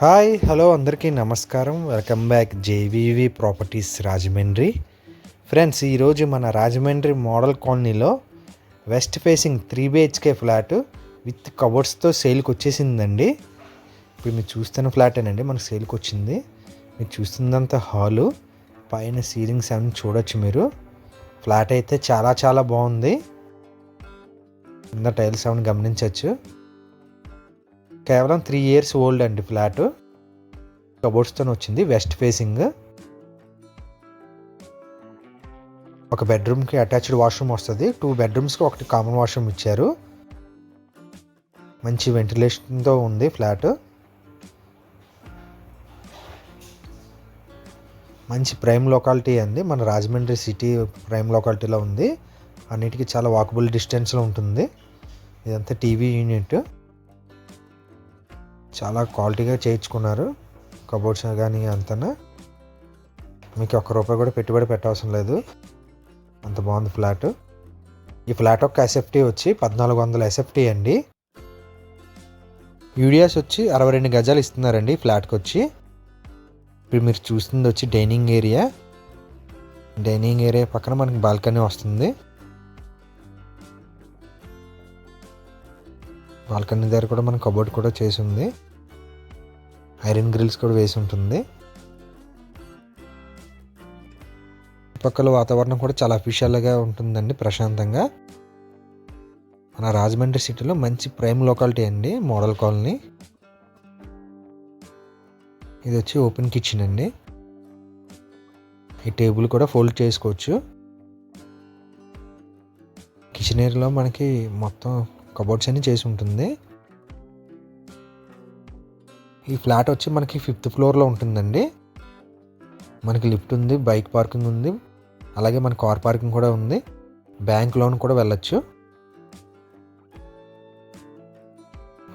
Hi hello అందరికీ నమస్కారం. Welcome back JVV properties Rajahmundry. Friends ఈరోజు మన రాజమండ్రి మోడల్ కాలనీలో west facing three BHK flat with కబోర్డ్స్తో సేల్కి వచ్చేసిందండి. ఇప్పుడు మీరు చూస్తున్న ఫ్లాటేనండి మనకు సేల్కి వచ్చింది. మీరు చూస్తున్నంత హాలు పైన సీలింగ్స్ అన్ని చూడొచ్చు మీరు. ఫ్లాట్ అయితే చాలా చాలా బాగుంది. కింద టైల్స్ అవన్నీ గమనించవచ్చు. కేవలం త్రీ ఇయర్స్ ఓల్డ్ అండి ఫ్లాట్. కబోర్డ్స్తో వచ్చింది వెస్ట్ ఫేసింగ్ ఒక బెడ్రూమ్కి అటాచ్డ్ వాష్రూమ్ వస్తుంది. టూ బెడ్రూమ్స్కి ఒకటి కామన్ వాష్రూమ్ ఇచ్చారు. మంచి వెంటిలేషన్తో ఉంది ఫ్లాట్. మంచి ప్రైమ్ లొకాలిటీ అండి మన రాజమండ్రి సిటీ ప్రైమ్ లొకాలిటీలో ఉంది. అన్నిటికీ చాలా వాకబుల్ డిస్టెన్స్లో ఉంటుంది. ఇదంతా టీవీ యూనిట్ చాలా క్వాలిటీగా చేయించుకున్నారు. కబోర్డ్స్ కానీ అంతనా? మీకు ఒక్క రూపాయి కూడా పెట్టుబడి పెట్టవసరం లేదు. అంత బాగుంది ఫ్లాట్. ఈ ఫ్లాట్ యొక్క ఎస్ఎఫ్టీ వచ్చి పద్నాలుగు వందల ఎస్ఎఫ్టీ అండి. యూడియాస్ వచ్చి అరవై రెండు గజాలు ఇస్తున్నారండి ఫ్లాట్కి వచ్చి ఇప్పుడు మీరు చూస్తుంది వచ్చి డైనింగ్ ఏరియా. డైనింగ్ ఏరియా పక్కన మనకి బాల్కనీ వస్తుంది. బాల్కనీ దగ్గర కూడా మన కబోర్డ్ కూడా చేసి ఉంది. ఐరన్ గ్రిల్స్ కూడా వేసి ఉంటుంది. చుట్టుపక్కల వాతావరణం కూడా చాలా అఫీషియల్గా ఉంటుందండి ప్రశాంతంగా. మన రాజమండ్రి సిటీలో మంచి ప్రైమ్ లొకాలిటీ అండి మోడల్ కాలనీ. ఇది వచ్చి ఓపెన్ కిచెన్ అండి. ఈ టేబుల్ కూడా ఫోల్డ్ చేసుకోవచ్చు. కిచెన్ ఏరియాలో మనకి మొత్తం కబోర్డ్స్ అన్ని చేసి ఉంటుంది. ఈ ఫ్లాట్ వచ్చి మనకి ఫిఫ్త్ ఫ్లోర్లో ఉంటుందండి. మనకి లిఫ్ట్ ఉంది బైక్ పార్కింగ్ ఉంది అలాగే మన కార్ పార్కింగ్ కూడా ఉంది. బ్యాంక్ లోన్ కూడా వెళ్ళచ్చు.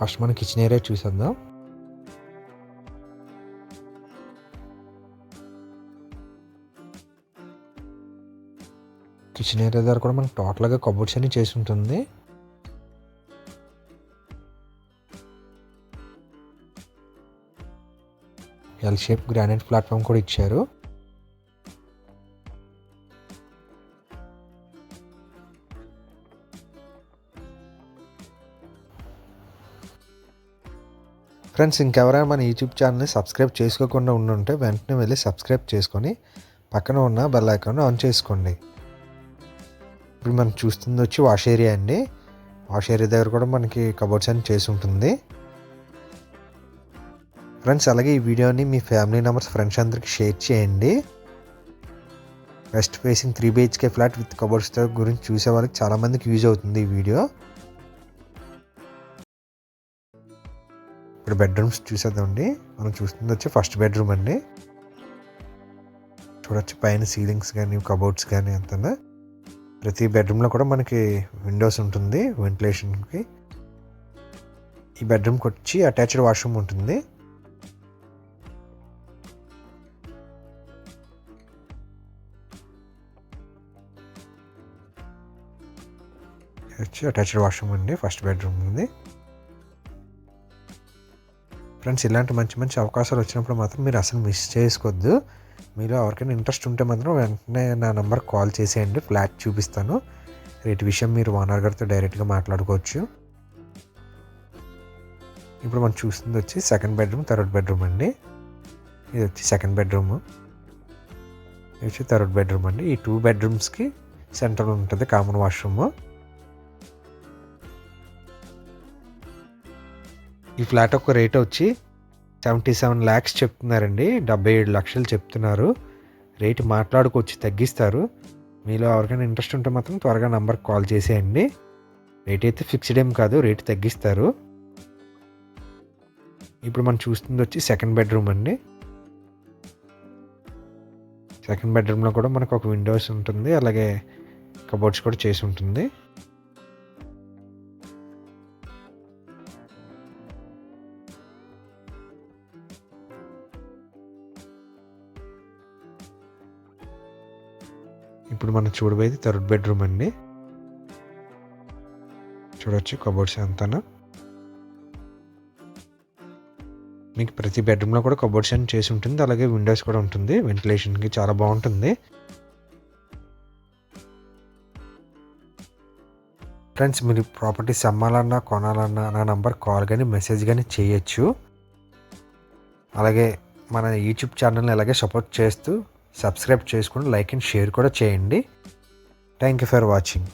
ఫస్ట్ మన కిచెన్ ఏరియా చూసేద్దాం. కిచెన్ ఏరియా దగ్గర కూడా మనకి టోటల్గా కబోర్డ్స్ అన్ని చేసి ఉంటుంది. ఎల్ షేప్ గ్రానైట్ ప్లాట్ఫామ్ కూడా ఇచ్చారు. ఫ్రెండ్స్ ఇంకెవరైనా మన యూట్యూబ్ ఛానల్ని సబ్స్క్రైబ్ చేసుకోకుండా ఉండుంటే వెంటనే వెళ్ళి సబ్స్క్రైబ్ చేసుకొని పక్కన ఉన్న బెల్ ఐకాన్ ఆన్ చేసుకోండి. ఇప్పుడు మనం చూస్తుంది వచ్చి వాష్ ఏరియా అండి. వాష్ ఏరియా దగ్గర కూడా మనకి కబోర్డ్స్ అని చేసి ఉంటుంది. ఫ్రెండ్స్ అలాగే ఈ వీడియోని మీ ఫ్యామిలీ మెంబర్స్ ఫ్రెండ్స్ అందరికి షేర్ చేయండి. West facing three BHK flat with cupboards గురించి చూసే వాళ్ళకి చాలామందికి యూజ్ అవుతుంది ఈ వీడియో. ఇప్పుడు బెడ్రూమ్స్ చూసేద్దామండి. మనం చూస్తుంది వచ్చి ఫస్ట్ బెడ్రూమ్ అండి. చూడొచ్చు పైన సీలింగ్స్ కానీ కబోర్డ్స్ కానీ అంతా ప్రతి బెడ్రూమ్లో కూడా మనకి విండోస్ ఉంటుంది వెంటిలేషన్కి ఈ బెడ్రూమ్కి వచ్చి అటాచ్డ్ వాష్రూమ్ ఉంటుంది. వచ్చి అటాచ్డ్ వాష్రూమ్ అండి ఫస్ట్ బెడ్రూమ్ ఉంది. ఫ్రెండ్స్ ఇలాంటి మంచి మంచి అవకాశాలు వచ్చినప్పుడు మాత్రం మీరు అసలు మిస్ చేసుకోవద్దు. మీరు ఎవరికైనా ఇంట్రెస్ట్ ఉంటే మాత్రం వెంటనే నా నెంబర్ కాల్ చేసేయండి ఫ్లాట్ చూపిస్తాను. రేటు విషయం మీరు ఓనర్ గారితో డైరెక్ట్గా మాట్లాడుకోవచ్చు. ఇప్పుడు మనం చూస్తుంది వచ్చి సెకండ్ బెడ్రూమ్ థర్డ్ బెడ్రూమ్ అండి. ఇది వచ్చి సెకండ్ బెడ్రూమ్. ఇది వచ్చి థర్డ్ బెడ్రూమ్ అండి. ఈ టూ బెడ్రూమ్స్కి సెంటర్ ఉంటుంది కామన్ వాష్రూమ్. ఈ ఫ్లాట్ ఒక రేట్ వచ్చి సెవెంటీ సెవెన్ ల్యాక్స్ చెప్తున్నారండి. డెబ్బై ఏడు లక్షలు చెప్తున్నారు. రేటు మాట్లాడుకోవచ్చు తగ్గిస్తారు. మీలో ఎవరికైనా ఇంట్రెస్ట్ ఉంటే మాత్రం త్వరగా నంబర్కి కాల్ చేసేయండి. రేట్ అయితే ఫిక్స్డ్ ఏం కాదు రేటు తగ్గిస్తారు. ఇప్పుడు మనం చూస్తుంది వచ్చి సెకండ్ బెడ్రూమ్ అండి. సెకండ్ బెడ్రూమ్లో కూడా మనకు ఒక విండోస్ ఉంటుంది అలాగే కబోర్డ్స్ కూడా చేసి ఉంటుంది. ఇప్పుడు మనం చూడబోయేది థర్డ్ బెడ్రూమ్ అండి. చూడొచ్చు కబోర్డ్స్ అంతానా. మీకు ప్రతి బెడ్రూమ్లో కూడా కబోర్డ్స్ అని చేసి ఉంటుంది. అలాగే విండోస్ కూడా ఉంటుంది. వెంటిలేషన్కి చాలా బాగుంటుంది. ఫ్రెండ్స్ మీరు ప్రాపర్టీస్ అమ్మాలన్నా కొనాలన్నా నా నంబర్ కాల్ కానీ మెసేజ్ కానీ చేయొచ్చు. అలాగే మన యూట్యూబ్ ఛానల్ని అలాగే సపోర్ట్ చేస్తూ సబ్స్క్రైబ్ చేసుకుని లైక్ అండ్ షేర్ కూడా చేయండి. Thank you for watching